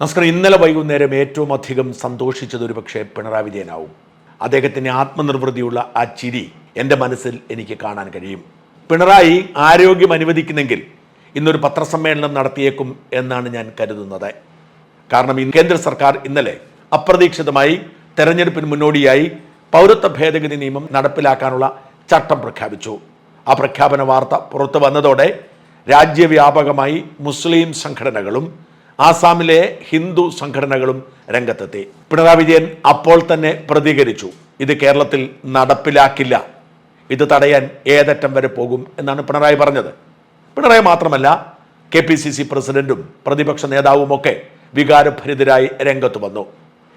നമസ്കാരം. ഇന്നലെ വൈകുന്നേരം ഏറ്റവും അധികം സന്തോഷിച്ചത് ഒരു പക്ഷേ പിണറായി വിജയനാവും. അദ്ദേഹത്തിന്റെ ആത്മനിർവൃതിയുള്ള ആ ചിരി എന്റെ മനസ്സിൽ എനിക്ക് കാണാൻ കഴിയും. പിണറായി ആരോഗ്യം അനുവദിക്കുന്നെങ്കിൽ ഇന്നൊരു പത്രസമ്മേളനം നടത്തിയേക്കും എന്നാണ് ഞാൻ കരുതുന്നത്. കാരണം കേന്ദ്ര സർക്കാർ ഇന്നലെ അപ്രതീക്ഷിതമായി തെരഞ്ഞെടുപ്പിന് മുന്നോടിയായി പൗരത്വ ഭേദഗതി നിയമം നടപ്പിലാക്കാനുള്ള ചട്ടം പ്രഖ്യാപിച്ചു. ആ പ്രഖ്യാപന വാർത്ത പുറത്തു വന്നതോടെ രാജ്യവ്യാപകമായി മുസ്ലിം സംഘടനകളും ആസാമിലെ ഹിന്ദു സംഘടനകളും രംഗത്തെത്തി. പിണറായി വിജയൻ അപ്പോൾ തന്നെ പ്രതികരിച്ചു. ഇത് കേരളത്തിൽ നടപ്പിലാക്കില്ല. ഇത് തടയാൻ ഏതറ്റം വരെ പോകും എന്നാണ് പിണറായി പറഞ്ഞത്. പിണറായി മാത്രമല്ല കെ പി സി സി പ്രസിഡന്റും പ്രതിപക്ഷ നേതാവുമൊക്കെ വികാരഭരിതരായി രംഗത്ത് വന്നു.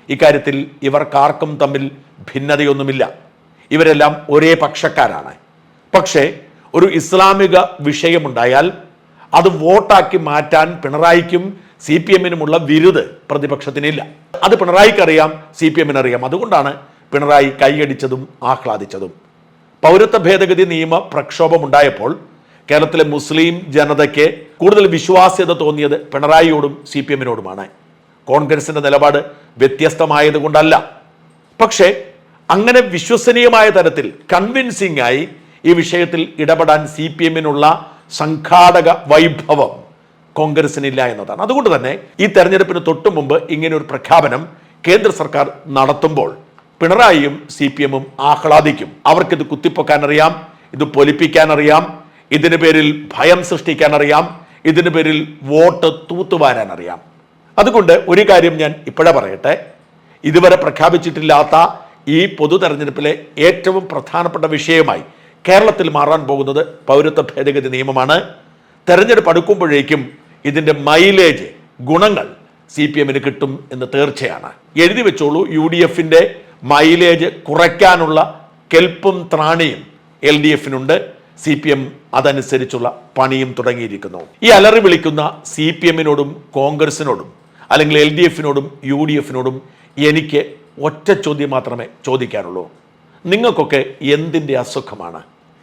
ഇക്കാര്യത്തിൽ ഇവർക്കാർക്കും തമ്മിൽ ഭിന്നതയൊന്നുമില്ല. ഇവരെല്ലാം ഒരേ പക്ഷക്കാരാണ്. പക്ഷേ ഒരു ഇസ്ലാമിക വിഷയമുണ്ടായാൽ അത് വോട്ടാക്കി മാറ്റാൻ പിണറായിക്കും സി പി എമ്മിനുമുള്ള വിരുത് പ്രതിപക്ഷത്തിനില്ല. അത് പിണറായിക്കറിയാം സി പി എമ്മിനറിയാം. അതുകൊണ്ടാണ് പിണറായി കൈയടിച്ചതും ആഹ്ലാദിച്ചതും. പൗരത്വ ഭേദഗതി നിയമ പ്രക്ഷോഭമുണ്ടായപ്പോൾ കേരളത്തിലെ മുസ്ലിം ജനതയ്ക്ക് കൂടുതൽ വിശ്വാസ്യത തോന്നിയത് പിണറായിയോടും സി പി എമ്മിനോടുമാണ്. കോൺഗ്രസിന്റെ നിലപാട് വ്യത്യസ്തമായതുകൊണ്ടല്ല. പക്ഷേ അങ്ങനെ വിശ്വസനീയമായ തരത്തിൽ കൺവിൻസിംഗ് ആയി ഈ വിഷയത്തിൽ ഇടപെടാൻ സി പി എമ്മിനുള്ള സംഘാടക വൈഭവം കോൺഗ്രസിനില്ല എന്നതാണ്. അതുകൊണ്ട് തന്നെ ഈ തെരഞ്ഞെടുപ്പിന് തൊട്ടു മുമ്പ് ഇങ്ങനെ ഒരു പ്രഖ്യാപനം കേന്ദ്ര സർക്കാർ നടത്തുമ്പോൾ പിണറായിയും സി പി എമ്മും ആഹ്ലാദിക്കും. അവർക്കിത് കുത്തിപ്പൊക്കാൻ അറിയാം ഇത് പൊലിപ്പിക്കാൻ അറിയാം ഇതിന് പേരിൽ ഭയം സൃഷ്ടിക്കാൻ അറിയാം ഇതിന് പേരിൽ വോട്ട് തൂത്തുവാരാൻ അറിയാം അതുകൊണ്ട് ഒരു കാര്യം ഞാൻ ഇപ്പോഴേ പറയട്ടെ. ഇതുവരെ പ്രഖ്യാപിച്ചിട്ടില്ലാത്ത ഈ പൊതു തെരഞ്ഞെടുപ്പിലെ ഏറ്റവും പ്രധാനപ്പെട്ട വിഷയമായി കേരളത്തിൽ മാറാൻ പോകുന്നത് പൗരത്വ ഭേദഗതി നിയമമാണ്. തെരഞ്ഞെടുപ്പ് അടുക്കുമ്പോഴേക്കും ഇതിന്റെ മൈലേജ് ഗുണങ്ങൾ സി പി എമ്മിന് കിട്ടും എന്ന് തീർച്ചയാണ്. എഴുതി വെച്ചോളൂ യു ഡി എഫിന്റെ മൈലേജ് കുറയ്ക്കാനുള്ള കെൽപ്പും ത്രാണിയും എൽ ഡി എഫിനുണ്ട്. സി പി എം അതനുസരിച്ചുള്ള പണിയും തുടങ്ങിയിരിക്കുന്നു. ഈ അലറി വിളിക്കുന്ന സി പി എമ്മിനോടും കോൺഗ്രസിനോടും അല്ലെങ്കിൽ എൽ ഡി എഫിനോടും യു ഡി എഫിനോടും എനിക്ക് ഒറ്റ ചോദ്യം മാത്രമേ ചോദിക്കാനുള്ളൂ. നിങ്ങൾക്കൊക്കെ എന്തിന്റെ അസുഖമാണ്?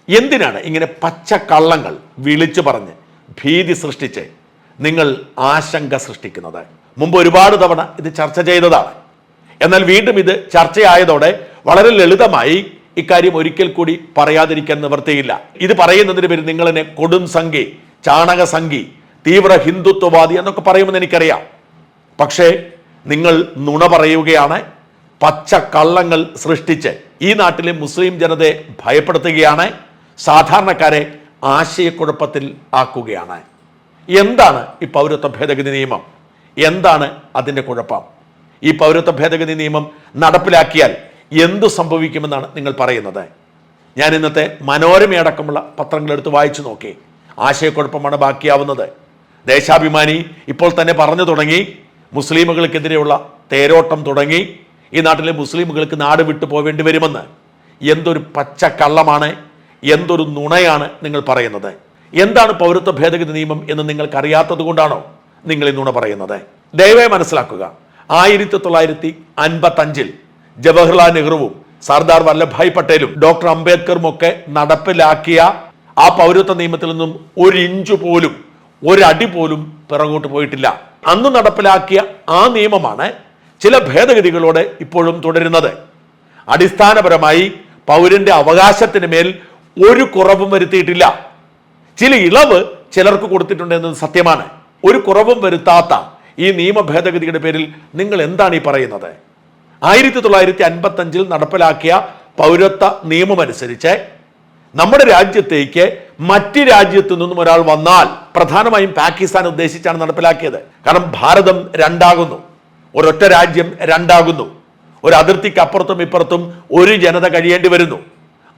എന്തിനാണ് ഇങ്ങനെ പച്ച കള്ളങ്ങൾ വിളിച്ചു പറഞ്ഞ് ഭീതി സൃഷ്ടിച്ച് നിങ്ങൾ ആശങ്ക സൃഷ്ടിക്കുന്നത്. മുമ്പ് ഒരുപാട് തവണ ഇത് ചർച്ച ചെയ്തതാണ്. എന്നാൽ വീണ്ടും ഇത് ചർച്ചയായതോടെ വളരെ ലളിതമായി ഇക്കാര്യം ഒരിക്കൽ കൂടി പറയാതിരിക്കാൻ നിവർത്തിയില്ല ഇത് പറയുന്നതിന് പേര് നിങ്ങളെന്നെ കൊടും സംഘി ചാണക സംഘി തീവ്ര ഹിന്ദുത്വവാദി എന്നൊക്കെ പറയുമെന്ന് എനിക്കറിയാം. പക്ഷേ നിങ്ങൾ നുണ പറയുകയാണ് പച്ച കള്ളങ്ങൾ സൃഷ്ടിച്ച് ഈ നാട്ടിലെ മുസ്ലിം ജനതയെ ഭയപ്പെടുത്തുകയാണ് സാധാരണക്കാരെ ആശയക്കുഴപ്പത്തിൽ ആക്കുകയാണ്. എന്താണ് ഈ പൗരത്വ ഭേദഗതി നിയമം? എന്താണ് അതിന്റെ കുഴപ്പം? ഈ പൗരത്വ ഭേദഗതി നിയമം നടപ്പിലാക്കിയാൽ എന്തു സംഭവിക്കുമെന്നാണ് നിങ്ങൾ പറയുന്നത്? ഞാൻ ഇന്നത്തെ മനോരമയടക്കമുള്ള പത്രങ്ങൾ എടുത്ത് വായിച്ചു നോക്കി. ആശയക്കുഴപ്പമാണ് ബാക്കിയാവുന്നത്. ദേശാഭിമാനി ഇപ്പോൾ തന്നെ പറഞ്ഞു തുടങ്ങി. മുസ്ലിമുകൾക്കെതിരെയുള്ള തേരോട്ടം തുടങ്ങി. ഈ നാട്ടിലെ മുസ്ലിമുകൾക്ക് നാട് വിട്ടു പോവേണ്ടി വരുമെന്ന്. എന്തൊരു പച്ചക്കള്ളമാണ് എന്തൊരു നുണയാണ് നിങ്ങൾ പറയുന്നത്. എന്താണ് പൗരത്വ ഭേദഗതി നിയമം എന്ന് നിങ്ങൾക്കറിയാത്തത് കൊണ്ടാണോ നിങ്ങൾ ഇന്നൂടെ പറയുന്നത്? ദയവായി മനസ്സിലാക്കുക. ആയിരത്തി തൊള്ളായിരത്തി അൻപത്തി അഞ്ചിൽ ജവഹർലാൽ നെഹ്റുവും സർദാർ വല്ലഭായ് പട്ടേലും ഡോക്ടർ അംബേദ്കറും ഒക്കെ നടപ്പിലാക്കിയ ആ പൗരത്വ നിയമത്തിൽ നിന്നും ഒരു ഇഞ്ചു പോലും ഒരടി പോലും പിറകോട്ട് പോയിട്ടില്ല. അന്ന് നടപ്പിലാക്കിയ ആ നിയമമാണ് ചില ഭേദഗതികളോടെ ഇപ്പോഴും തുടരുന്നത്. അടിസ്ഥാനപരമായി പൗരന്റെ അവകാശത്തിന് മേൽ ഒരു കുറവും വരുത്തിയിട്ടില്ല. ചില ഇളവ് ചിലർക്ക് കൊടുത്തിട്ടുണ്ട് എന്നത് സത്യമാണ്. ഒരു കുറവും വരുത്താത്ത ഈ നിയമ ഭേദഗതിയുടെ പേരിൽ നിങ്ങൾ എന്താണ് ഈ പറയുന്നത്? ആയിരത്തി തൊള്ളായിരത്തി അൻപത്തി അഞ്ചിൽ നടപ്പിലാക്കിയ പൗരത്വ നിയമമനുസരിച്ച് നമ്മുടെ രാജ്യത്തേക്ക് മറ്റ് രാജ്യത്തു നിന്നും ഒരാൾ വന്നാൽ പ്രധാനമായും പാകിസ്ഥാൻ ഉദ്ദേശിച്ചാണ് നടപ്പിലാക്കിയത്. കാരണം ഭാരതം രണ്ടാകുന്നു. ഒരൊറ്റ രാജ്യം രണ്ടാകുന്നു. ഒരു അതിർത്തിക്ക് അപ്പുറത്തും ഇപ്പുറത്തും ഒരു ജനത കഴിയേണ്ടി വരുന്നു.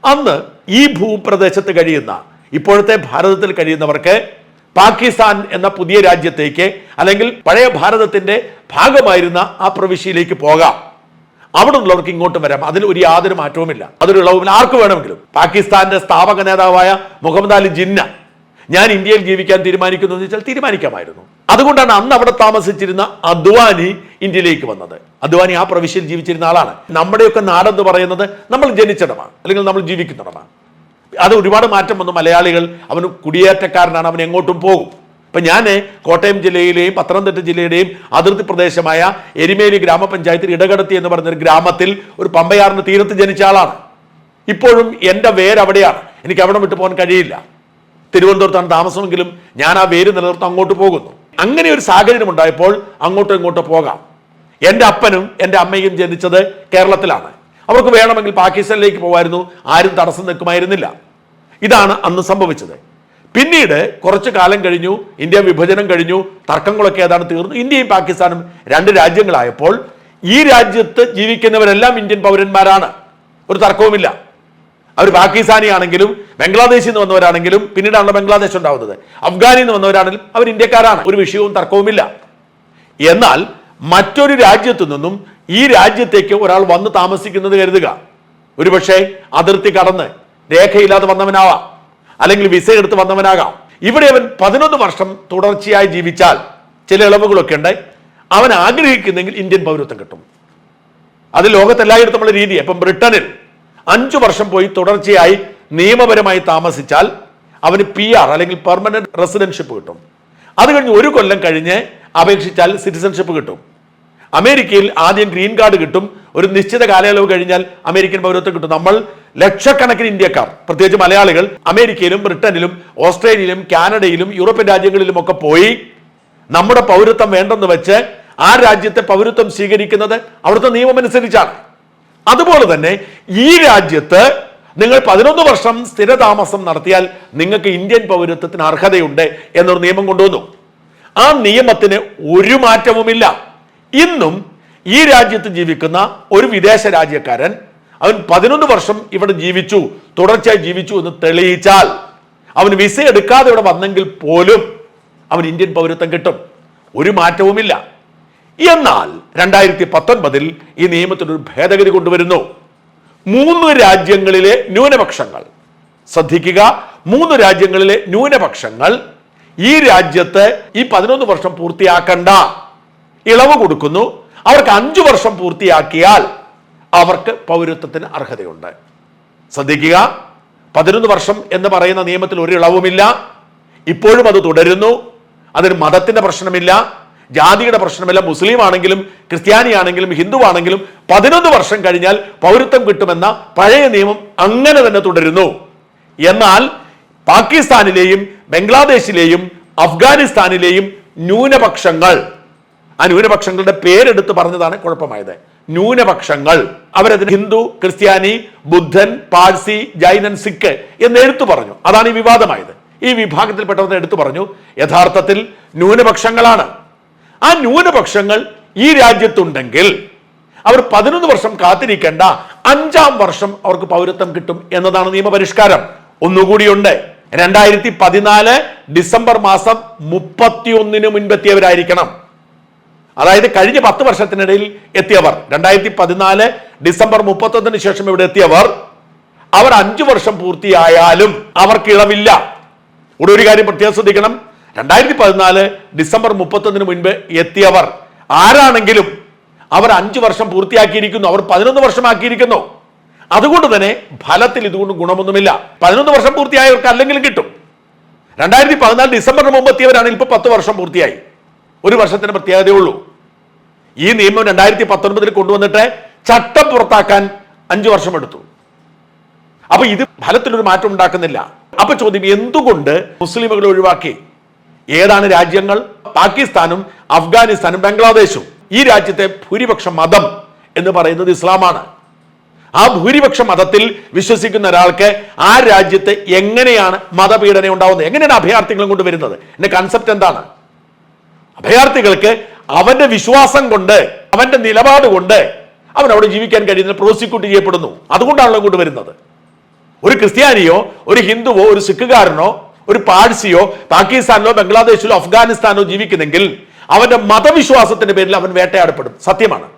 അന്ന് ഈ ഭൂപ്രദേശത്ത് കഴിയുന്ന ഇപ്പോഴത്തെ ഭാരതത്തിൽ കഴിയുന്നവർക്ക് പാകിസ്ഥാൻ എന്ന പുതിയ രാജ്യത്തേക്ക് അല്ലെങ്കിൽ പഴയ ഭാരതത്തിന്റെ ഭാഗമായിരുന്ന ആ പ്രവിശ്യയിലേക്ക് പോകാം. അവിടെ ഉള്ളവർക്ക് ഇങ്ങോട്ട് വരാം. അതിൽ ഒരു യാതൊരു മാറ്റവുമില്ല. അതൊരു ഇളവുമില്ല. ആർക്ക് വേണമെങ്കിലും. പാകിസ്ഥാന്റെ സ്ഥാപക നേതാവായ മുഹമ്മദ് അലി ജിന്ന ഞാൻ ഇന്ത്യയിൽ ജീവിക്കാൻ തീരുമാനിക്കുന്നു എന്ന് വെച്ചാൽ തീരുമാനിക്കാമായിരുന്നു. അതുകൊണ്ടാണ് അന്ന് അവിടെ താമസിച്ചിരുന്ന അദ്വാനി ഇന്ത്യയിലേക്ക് വന്നത്. അദ്വാനി ആ പ്രവിശ്യയിൽ ജീവിച്ചിരുന്ന ആളാണ്. നമ്മുടെയൊക്കെ നാടെന്ന് പറയുന്നത് നമ്മൾ ജനിച്ചിടമാണ്. അല്ലെങ്കിൽ നമ്മൾ ജീവിക്കുന്നിടമാണ്. അത് ഒരുപാട് മാറ്റം വന്നു. മലയാളികൾ അവന് കുടിയേറ്റക്കാരനാണ് അവൻ എങ്ങോട്ടും പോകും. ഇപ്പം ഞാൻ കോട്ടയം ജില്ലയിലെയും പത്തനംതിട്ട ജില്ലയുടെയും അതിർത്തി പ്രദേശമായ എരിമേലി ഗ്രാമപഞ്ചായത്തിൽ ഇടകടത്തി എന്ന് പറഞ്ഞൊരു ഗ്രാമത്തിൽ ഒരു പമ്പയാറിന് തീരത്ത് ജനിച്ച ആളാണ്. ഇപ്പോഴും എന്റെ വേര് അവിടെയാണ് എനിക്ക് അവിടെ വിട്ടു പോകാൻ കഴിയില്ല. തിരുവനന്തപുരത്താണ് താമസമെങ്കിലും ഞാൻ ആ വേര് നിലനിർത്താൻ അങ്ങോട്ട് പോകുന്നു. അങ്ങനെ ഒരു സാഹചര്യം ഉണ്ടായപ്പോൾ അങ്ങോട്ടും ഇങ്ങോട്ടും പോകാം. എന്റെ അപ്പനും എന്റെ അമ്മയും ജനിച്ചത് കേരളത്തിലാണ്. അവർക്ക് വേണമെങ്കിൽ പാകിസ്ഥാനിലേക്ക് പോകുമായിരുന്നു ആരും തടസ്സം നിൽക്കുമായിരുന്നില്ല. ഇതാണ് അന്ന് സംഭവിച്ചത്. പിന്നീട് കുറച്ചു കാലം കഴിഞ്ഞു ഇന്ത്യ വിഭജനം കഴിഞ്ഞു തർക്കങ്ങളൊക്കെ ഏതാണ് തീർന്നു. ഇന്ത്യയും പാകിസ്ഥാനും രണ്ട് രാജ്യങ്ങളായപ്പോൾ ഈ രാജ്യത്ത് ജീവിക്കുന്നവരെല്ലാം ഇന്ത്യൻ പൗരന്മാരാണ്. ഒരു തർക്കവുമില്ല. അവർ പാകിസ്ഥാനി ആണെങ്കിലും ബംഗ്ലാദേശിൽ നിന്ന് വന്നവരാണെങ്കിലും പിന്നീടാണല്ലോ ബംഗ്ലാദേശ് ഉണ്ടാവുന്നത്. അഫ്ഗാനിൽ നിന്ന് വന്നവരാണെങ്കിലും അവർ ഇന്ത്യക്കാരാണ്. ഒരു വിഷയവും തർക്കവുമില്ല. എന്നാൽ മറ്റൊരു രാജ്യത്തു നിന്നും ഈ രാജ്യത്തേക്ക് ഒരാൾ വന്ന് താമസിക്കുന്നത് കരുതുക. ഒരുപക്ഷെ അതിർത്തി കടന്ന് രേഖയില്ലാതെ വന്നവനാവാം. അല്ലെങ്കിൽ വിസ എടുത്ത് വന്നവനാകാം. ഇവിടെ അവൻ പതിനൊന്ന് വർഷം തുടർച്ചയായി ജീവിച്ചാൽ ചില ഇളവുകളൊക്കെ ഉണ്ട്. അവൻ ആഗ്രഹിക്കുന്നെങ്കിൽ ഇന്ത്യൻ പൗരത്വം കിട്ടും. അത് ലോകത്തെല്ലായിടത്തുമുള്ള രീതി ഇപ്പം ബ്രിട്ടനിൽ അഞ്ചു വർഷം പോയി തുടർച്ചയായി നിയമപരമായി താമസിച്ചാൽ അവന് പി ആർ അല്ലെങ്കിൽ പെർമനന്റ് റെസിഡൻഷിപ്പ് കിട്ടും. അത് കഴിഞ്ഞ് ഒരു കൊല്ലം കഴിഞ്ഞ് അപേക്ഷിച്ചാൽ സിറ്റിസൺഷിപ്പ് കിട്ടും. അമേരിക്കയിൽ ആദ്യം ഗ്രീൻ കാർഡ് കിട്ടും. ഒരു നിശ്ചിത കാലയളവ് കഴിഞ്ഞാൽ അമേരിക്കൻ പൗരത്വം കിട്ടും. നമ്മൾ ലക്ഷക്കണക്കിന് ഇന്ത്യക്കാർ പ്രത്യേകിച്ച് മലയാളികൾ അമേരിക്കയിലും ബ്രിട്ടനിലും ഓസ്ട്രേലിയയിലും കാനഡയിലും യൂറോപ്യൻ രാജ്യങ്ങളിലും ഒക്കെ പോയി നമ്മുടെ പൗരത്വം വേണ്ടെന്ന് വെച്ച് ആ രാജ്യത്തെ പൗരത്വം സ്വീകരിക്കുന്നത് അവിടുത്തെ നിയമം അനുസരിച്ചാണ് അതുപോലെ തന്നെ ഈ രാജ്യത്ത് നിങ്ങൾ പതിനൊന്ന് വർഷം സ്ഥിരതാമസം നടത്തിയാൽ നിങ്ങൾക്ക് ഇന്ത്യൻ പൗരത്വത്തിന് അർഹതയുണ്ട് എന്നൊരു നിയമം കൊണ്ടുവന്നു. ആ നിയമത്തിന് ഒരു മാറ്റവുമില്ല. ഇന്നും ഈ രാജ്യത്ത് ജീവിക്കുന്ന ഒരു വിദേശ രാജ്യക്കാരൻ അവൻ പതിനൊന്ന് വർഷം ഇവിടെ ജീവിച്ചു തുടർച്ചയായി ജീവിച്ചു എന്ന് തെളിയിച്ചാൽ അവൻ വിസ എടുക്കാതെ ഇവിടെ വന്നെങ്കിൽ പോലും അവൻ ഇന്ത്യൻ പൗരത്വം കിട്ടും. ഒരു മാറ്റവുമില്ല. എന്നാൽ രണ്ടായിരത്തി പത്തൊൻപതിൽ ഈ നിയമത്തിനൊരു ഭേദഗതി കൊണ്ടുവരുന്നു. മൂന്ന് രാജ്യങ്ങളിലെ ന്യൂനപക്ഷങ്ങൾ. ശ്രദ്ധിക്കുക മൂന്ന് രാജ്യങ്ങളിലെ ന്യൂനപക്ഷങ്ങൾ ഈ രാജ്യത്ത് ഈ പതിനൊന്ന് വർഷം പൂർത്തിയാക്കണ്ട. ഇളവ് കൊടുക്കുന്നു. അവർക്ക് അഞ്ചു വർഷം പൂർത്തിയാക്കിയാൽ അവർക്ക് പൗരത്വത്തിന് അർഹതയുണ്ട്. ശ്രദ്ധിക്കുക. പതിനൊന്ന് വർഷം എന്ന് പറയുന്ന നിയമത്തിൽ ഒരു ഇളവുമില്ല. ഇപ്പോഴും അത് തുടരുന്നു. അതിന് മതത്തിന്റെ പ്രശ്നമില്ല. ജാതിയുടെ പ്രശ്നമില്ല. മുസ്ലിം ആണെങ്കിലും ക്രിസ്ത്യാനി ആണെങ്കിലും ഹിന്ദു ആണെങ്കിലും പതിനൊന്ന് വർഷം കഴിഞ്ഞാൽ പൗരത്വം കിട്ടുമെന്ന പഴയ നിയമം അങ്ങനെ തന്നെ തുടരുന്നു. എന്നാൽ പാകിസ്ഥാനിലെയും ബംഗ്ലാദേശിലെയും അഫ്ഗാനിസ്ഥാനിലെയും ന്യൂനപക്ഷങ്ങൾ ആ ന്യൂനപക്ഷങ്ങളുടെ പേരെടുത്ത് പറഞ്ഞതാണ് കുഴപ്പമായത്. ന്യൂനപക്ഷങ്ങൾ അവരതിന് ഹിന്ദു ക്രിസ്ത്യാനി ബുദ്ധൻ പാഴ്സി ജൈനൻ സിഖ് എന്ന് എടുത്തു പറഞ്ഞു. അതാണ് ഈ വിവാദമായത്. ഈ വിഭാഗത്തിൽപ്പെട്ടവർ എടുത്തു പറഞ്ഞു യഥാർത്ഥത്തിൽ ന്യൂനപക്ഷങ്ങളാണ്. ആ ന്യൂനപക്ഷങ്ങൾ ഈ രാജ്യത്തുണ്ടെങ്കിൽ അവർ പതിനൊന്ന് വർഷം കാത്തിരിക്കേണ്ട അഞ്ചാം വർഷം അവർക്ക് പൗരത്വം കിട്ടും എന്നതാണ് നിയമപരിഷ്കാരം. ഒന്നുകൂടിയുണ്ട്. രണ്ടായിരത്തി പതിനാല് ഡിസംബർ മാസം മുപ്പത്തിയൊന്നിന് മുൻപെത്തിയവരായിരിക്കണം. അതായത് കഴിഞ്ഞ പത്ത് വർഷത്തിനിടയിൽ എത്തിയവർ രണ്ടായിരത്തി പതിനാല് ഡിസംബർ മുപ്പത്തൊന്നിന് ശേഷം ഇവിടെ എത്തിയവർ അവർ അഞ്ചു വർഷം പൂർത്തിയായാലും അവർക്ക് ഇളവില്ല. ഇവിടെ ഒരു കാര്യം പ്രത്യേകം ശ്രദ്ധിക്കണം. രണ്ടായിരത്തി പതിനാല് ഡിസംബർ മുപ്പത്തൊന്നിന് മുൻപ് എത്തിയവർ ആരാണെങ്കിലും അവർ അഞ്ചു വർഷം പൂർത്തിയാക്കിയിരിക്കുന്നു. അവർ പതിനൊന്ന് വർഷമാക്കിയിരിക്കുന്നു. അതുകൊണ്ട് തന്നെ ഫലത്തിൽ ഇതുകൊണ്ട് ഗുണമൊന്നുമില്ല. പതിനൊന്ന് വർഷം പൂർത്തിയായവർക്ക് അല്ലെങ്കിലും കിട്ടും. രണ്ടായിരത്തി പതിനാല് ഡിസംബറിന് മുമ്പ് എത്തിയവരാണെങ്കിൽ ഇപ്പൊ പത്ത് വർഷം പൂർത്തിയായി. ഒരു വർഷത്തിന് പ്രത്യേകതയുള്ളൂ ഈ നിയമം രണ്ടായിരത്തി പത്തൊൻപതിൽ കൊണ്ടുവന്നിട്ട് ചട്ടം പുറത്താക്കാൻ അഞ്ചു വർഷം എടുത്തു. അപ്പൊ ഇത് ഫലത്തിലൊരു മാറ്റം ഉണ്ടാക്കുന്നില്ല. അപ്പൊ ചോദ്യം എന്തുകൊണ്ട് മുസ്ലിമുകളെ ഒഴിവാക്കി? ഏതാണ് രാജ്യങ്ങൾ? പാകിസ്ഥാനും അഫ്ഗാനിസ്ഥാനും ബംഗ്ലാദേശും ഈ രാജ്യത്തെ ഭൂരിപക്ഷ മതം എന്ന് പറയുന്നത് ഇസ്ലാമാണ്. ആ ഭൂരിപക്ഷ മതത്തിൽ വിശ്വസിക്കുന്ന ഒരാൾക്ക് ആ രാജ്യത്തെ എങ്ങനെയാണ് മതപീഡനം ഉണ്ടാവുന്നത്? എങ്ങനെയാണ് അഭയാർത്ഥികളും കൊണ്ട് വരുന്നത് എന്റെ കൺസെപ്റ്റ് എന്താണ്? അഭയാർത്ഥികൾക്ക് അവന്റെ വിശ്വാസം കൊണ്ട് അവന്റെ നിലപാട് കൊണ്ട് അവൻ അവിടെ ജീവിക്കാൻ കഴിയുന്ന പ്രോസിക്യൂട്ട് ചെയ്യപ്പെടുന്നു. അതുകൊണ്ടാണല്ലോ ഇങ്ങോട്ട് വരുന്നത്. ഒരു ക്രിസ്ത്യാനിയോ ഒരു ഹിന്ദുവോ ഒരു സിഖുകാരനോ ഒരു പാഴ്സിയോ പാകിസ്ഥാനിലോ ബംഗ്ലാദേശിലോ അഫ്ഗാനിസ്ഥാനോ ജീവിക്കുന്നെങ്കിൽ അവന്റെ മതവിശ്വാസത്തിന്റെ പേരിൽ അവൻ വേട്ടയാടപ്പെടും. സത്യമാണ്.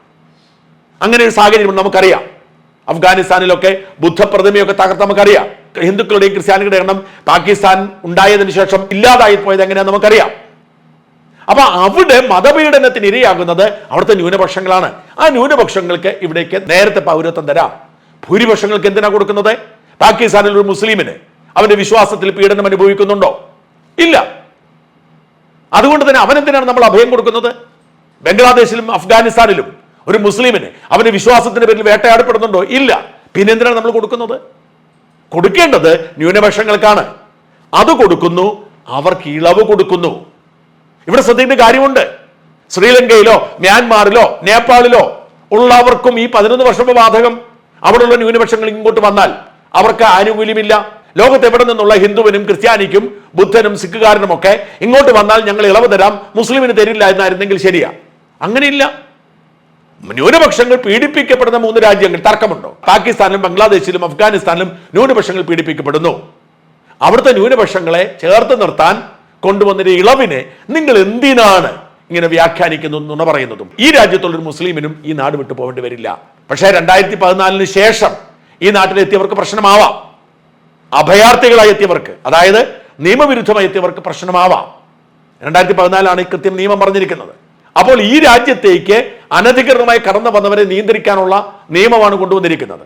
അങ്ങനെ ഒരു സാഹചര്യം നമുക്കറിയാം. അഫ്ഗാനിസ്ഥാനിലൊക്കെ ബുദ്ധപ്രതിമയൊക്കെ തകർത്ത് നമുക്കറിയാം. ഹിന്ദുക്കളുടെയും ക്രിസ്ത്യാനികളുടെ എണ്ണം പാകിസ്ഥാൻ ഉണ്ടായതിനു ശേഷം ഇല്ലാതായി പോയത് എങ്ങനെയാണെന്ന് നമുക്കറിയാം. അപ്പൊ അവിടെ മതപീഡനത്തിന് ഇരയാകുന്നത് അവിടുത്തെ ന്യൂനപക്ഷങ്ങളാണ്. ആ ന്യൂനപക്ഷങ്ങൾക്ക് ഇവിടേക്ക് നേരത്തെ പൗരത്വം തരാം. ഭൂരിപക്ഷങ്ങൾക്ക് എന്തിനാ കൊടുക്കുന്നത്? പാകിസ്ഥാനിൽ ഒരു മുസ്ലിമിന് അവന്റെ വിശ്വാസത്തിൽ പീഡനം അനുഭവിക്കുന്നുണ്ടോ? ഇല്ല. അതുകൊണ്ട് തന്നെ അവനെന്തിനാണ് നമ്മൾ അഭയം കൊടുക്കുന്നത്? ബംഗ്ലാദേശിലും അഫ്ഗാനിസ്ഥാനിലും ഒരു മുസ്ലിമിന് അവന്റെ വിശ്വാസത്തിന്റെ പേരിൽ വേട്ടയാടപ്പെടുന്നുണ്ടോ? ഇല്ല. പിന്നെ എന്തിനാണ് നമ്മൾ കൊടുക്കുന്നത്? കൊടുക്കേണ്ടത് ന്യൂനപക്ഷങ്ങൾക്കാണ്. അത് കൊടുക്കുന്നു അവർക്ക് ഇളവ് കൊടുക്കുന്നു. ഇവിടെ ശ്രദ്ധിക്കേണ്ട കാര്യമുണ്ട്. ശ്രീലങ്കയിലോ മ്യാൻമാറിലോ നേപ്പാളിലോ ഉള്ളവർക്കും ഈ പതിനൊന്ന് വർഷം ബാധകം. അവിടെയുള്ള ന്യൂനപക്ഷങ്ങൾ ഇങ്ങോട്ട് വന്നാൽ അവർക്ക് ആനുകൂല്യമില്ല. ലോകത്ത് എവിടെ നിന്നുള്ള ഹിന്ദുവിനും ക്രിസ്ത്യാനിക്കും ബുദ്ധനും സിഖുകാരനും ഒക്കെ ഇങ്ങോട്ട് വന്നാൽ ഞങ്ങൾ ഇളവ് തരാം. മുസ്ലിമിന് തരില്ല എന്നായിരുന്നെങ്കിൽ ശരിയാ. അങ്ങനെയില്ല. ന്യൂനപക്ഷങ്ങൾ പീഡിപ്പിക്കപ്പെടുന്ന മൂന്ന് രാജ്യങ്ങൾ തർക്കമുണ്ടോ? പാകിസ്ഥാനിലും ബംഗ്ലാദേശിലും അഫ്ഗാനിസ്ഥാനിലും ന്യൂനപക്ഷങ്ങൾ പീഡിപ്പിക്കപ്പെടുന്നു. അവിടുത്തെ ന്യൂനപക്ഷങ്ങളെ ചേർത്ത് നിർത്താൻ കൊണ്ടുവന്നൊരു ഇളവിനെ നിങ്ങൾ എന്തിനാണ് ഇങ്ങനെ വ്യാഖ്യാനിക്കുന്നു നുണ പറയുന്നതും? ഈ രാജ്യത്തുള്ള ഒരു മുസ്ലിമിനും ഈ നാട് വിട്ടു പോകേണ്ടി വരില്ല. പക്ഷേ രണ്ടായിരത്തി പതിനാലിന് ശേഷം ഈ നാട്ടിലെത്തിയവർക്ക് പ്രശ്നമാവാം. അഭയാർത്ഥികളായി എത്തിയവർക്ക് അതായത് നിയമവിരുദ്ധമായി എത്തിയവർക്ക് പ്രശ്നമാവാം. രണ്ടായിരത്തി പതിനാലാണ് ഈ കൃത്യം നിയമം പറഞ്ഞിരിക്കുന്നത്. അപ്പോൾ ഈ രാജ്യത്തേക്ക് അനധികൃതമായി കടന്നു വന്നവരെ നിയന്ത്രിക്കാനുള്ള നിയമമാണ് കൊണ്ടുവന്നിരിക്കുന്നത്.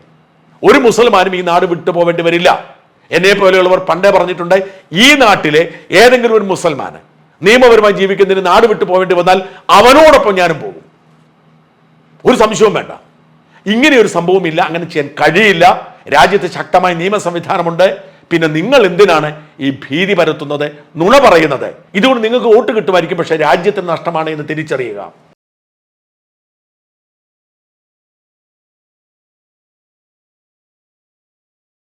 ഒരു മുസൽമാനും ഈ നാട് വിട്ടു പോകേണ്ടി വരില്ല. എന്നെ പോലെയുള്ളവർ പണ്ടേ പറഞ്ഞിട്ടുണ്ട് ഈ നാട്ടിലെ ഏതെങ്കിലും ഒരു മുസൽമാന് നിയമപരമായി ജീവിക്കുന്നതിന് നാട് വിട്ടു പോകേണ്ടി വന്നാൽ അവനോടൊപ്പം ഞാനും പോകും. ഒരു സംശയവും വേണ്ട. ഇങ്ങനെ ഒരു സംഭവമില്ല അങ്ങനെ ചെയ്യാൻ കഴിയില്ല. രാജ്യത്ത് ശക്തമായ നിയമ സംവിധാനമുണ്ട്. പിന്നെ നിങ്ങൾ എന്തിനാണ് ഈ ഭീതി പരത്തുന്നത് നുണ പറയുന്നത്? ഇതുകൊണ്ട് നിങ്ങൾക്ക് വോട്ട് കിട്ടുമായിരിക്കും പക്ഷേ രാജ്യത്തിന് നഷ്ടമാണ് എന്ന് തിരിച്ചറിയുക.